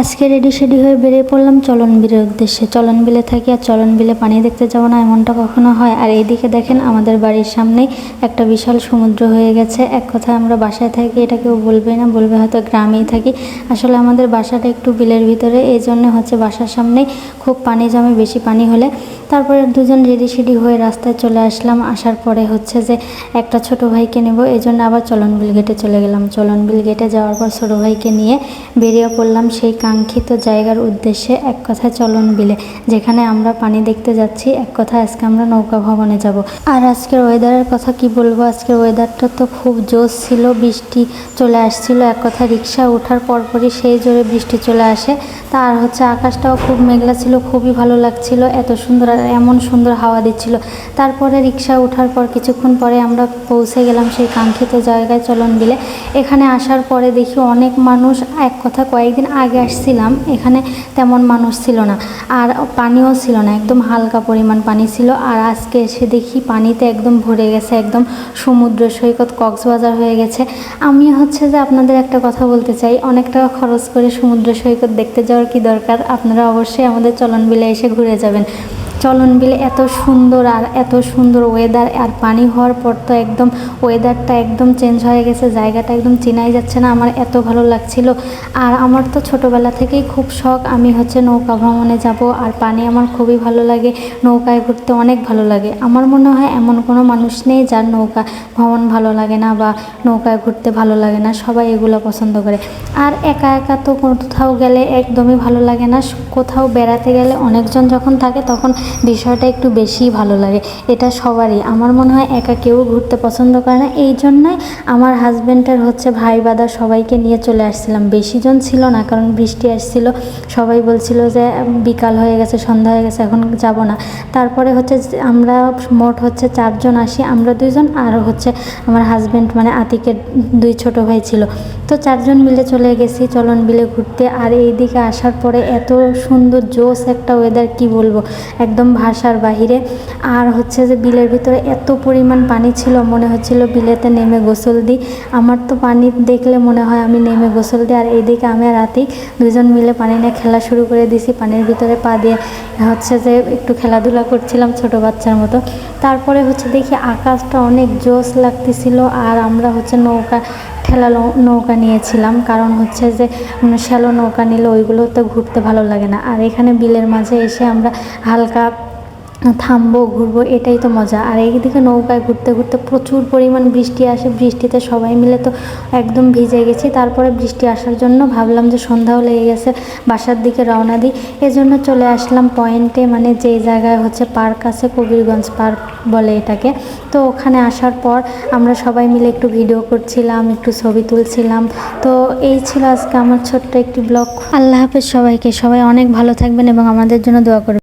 আজকে রেডি সেডি হয়ে বেরিয়ে পড়লাম চলন বিলের উদ্দেশ্যে। চলন বিলে থাকি আর চলন বিলে পানি দেখতে যাব না, এমনটা কখনো হয়? আর এইদিকে দেখেন আমাদের বাড়ির সামনে একটা বিশাল সমুদ্র হয়ে গেছে। এক কথায় আমরা বাসায় থাকি, এটা কেউ বলবে না, বলবে হয়তো গ্রামেই থাকি। আসলে আমাদের বাসাটা একটু বিলের ভিতরে, এই জন্য হচ্ছে বাসার সামনে খুব পানি জমে, বেশি পানি হলে তারপরে দুজন রেডি সেডি হয়ে রাস্তায় চলে আসলাম। আসার পরে হচ্ছে যে একটা ছোট ভাইকে নেব। এই জন্য আবার চলনবিল গেটে চলে গেলাম। চলনবিল গেটে যাওয়ার পর ছোট ভাইকে নিয়ে বেরিয়ে পড়লাম সেই কাঙ্ক্ষিত জায়গার উদ্দেশ্যে এক কথায় চলন বিলে যেখানে আমরা পানি দেখতে যাচ্ছি। এক কথা আজকে আমরা নৌকা ভবনে যাব। আর আজকের ওয়েদারের কথা কি বলব? আজকের ওয়েদারটা তো খুব জোশ ছিল, বৃষ্টি চলে আসছিল। এক কথা রিক্সা ওঠার পরপরই সেই জোরে বৃষ্টি চলে আসে। তার হচ্ছে আকাশটাও খুব মেঘলা ছিল, খুবই ভালো লাগছিল। এত সুন্দর এমন সুন্দর হাওয়া দিচ্ছিল। তারপরে রিক্সা ওঠার পর কিছুক্ষণ পরে আমরা পৌঁছে গেলাম সেই কাঙ্ক্ষিত জায়গায় চলন বিলে এখানে আসার পরে দেখি অনেক মানুষ, এক কথা কয়েকদিন আগে আসছিলাম, এখানে তেমন মানুষ ছিল না। আর পানিও ছিল না, একদম হালকা পরিমাণ পানি ছিল। আর আজকে এসে দেখি পানিতে একদম ভরে গেছে, একদম সমুদ্র সৈকত, কক্সবাজার হয়ে গেছে। আমি হচ্ছে যে আপনাদের একটা কথা বলতে চাই, অনেক টাকা খরচ করে সমুদ্র সৈকত দেখতে যাওয়ার কি দরকার? আপনারা অবশ্যই আমাদের চলন বিলে এসে ঘুরে যাবেন। চলন বিলে এত সুন্দর আর এত সুন্দর ওয়েদার আর পানি হওয়ার পর তো একদম ওয়েদারটা একদম চেঞ্জ হয়ে গেছে, জায়গাটা একদম চেনাই যাচ্ছে না, আমার এত ভালো লাগছিল। আর আমার তো ছোটোবেলা থেকেই খুব শখ, আমি হচ্ছে নৌকা ভ্রমণে যাব আর পানি আমার খুবই ভালো লাগে, নৌকায় ঘুরতে অনেক ভালো লাগে। আমার মনে হয় এমন কোনো মানুষ নেই যার নৌকা ভ্রমণ ভালো লাগে না বা নৌকায় ঘুরতে ভালো লাগে না, সবাই এগুলো পছন্দ করে। আর একা একা তো কোথাও গেলে একদমই ভালো লাগে না, কোথাও বেড়াতে গেলে অনেকজন যখন থাকে তখন বিষয়টা একটু বেশিই ভালো লাগে। এটা সবারই। আমার মনে হয় একা কেউ ঘুরতে পছন্দ করে না। এই জন্যই আমার হাজব্যান্ডের হচ্ছে ভাই বাদা সবাইকে নিয়ে চলে আসছিলাম। বেশি জন ছিল না, কারণ বৃষ্টি আসছিল। সবাই বলছিল যে, বিকাল হয়ে গেছে, সন্ধ্যা হয়ে গেছে, এখন যাব না। তারপরে হচ্ছে আমরা মোট হচ্ছে চারজন আসি। আমরা দুইজন আর হচ্ছে আমার হাজব্যান্ড মানে আতিকের দুই ছোট ভাই ছিল। তো চারজন মিলে চলে গেছি, চলন বিলে ঘুরতে। আর এইদিকে আসার পরে এত সুন্দর জোস একটা ওয়েদার কি বলব? একদম ভাষার বাহিরে। আর হচ্ছে যে বিলের ভিতরে এত পরিমাণ পানি ছিল, মনে হচ্ছিল বিলেতে নেমে গোসল দিই। আমার তো পানি দেখলে মনে হয় আমি নেমে গোসল দিই। আর এইদিকে আমি আর রাতেই দুজন মিলে পানি নিয়ে খেলা শুরু করে দিছি পানির ভিতরে পা দিয়ে হচ্ছে যে একটু খেলাধুলা করছিলাম ছোট বাচ্চার মতো। তারপরে হচ্ছে দেখি আকাশটা অনেক জোস লাগতেছিল, আর আমরা হচ্ছে নৌকা, ঠেলা নৌকা নিয়েছিলাম। কারণ হচ্ছে যে শ্যালো নৌকা নিলে ওইগুলো তো ঘুরতে ভালো লাগে না। আর এখানে বিলের মাঝে এসে আমরা হালকা থামবো, ঘুরবো, এটাই তো মজা। আর এইদিকে নৌকায় ঘুরতে ঘুরতে প্রচুর পরিমাণ বৃষ্টি আসে। বৃষ্টিতে সবাই মিলে তো একদম ভিজে গেছি। তারপরে বৃষ্টি আসার জন্য ভাবলাম যে সন্ধ্যাও লেগে গেছে, বাসার দিকে রওনা দিই। এজন্য চলে আসলাম পয়েন্টে মানে যেই জায়গায় হচ্ছে পার্ক আছে, কবিরগঞ্জ পার্ক বলে এটাকে। তো ওখানে আসার পর আমরা সবাই মিলে একটু ভিডিও করছিলাম, একটু ছবি তুলছিলাম। তো এই ছিল আজকে আমার ছোট্ট একটি ব্লগ। আল্লাহ হাফেজ সবাইকে। সবাই অনেক ভালো থাকবেন এবং আমাদের জন্য দোয়া করবেন।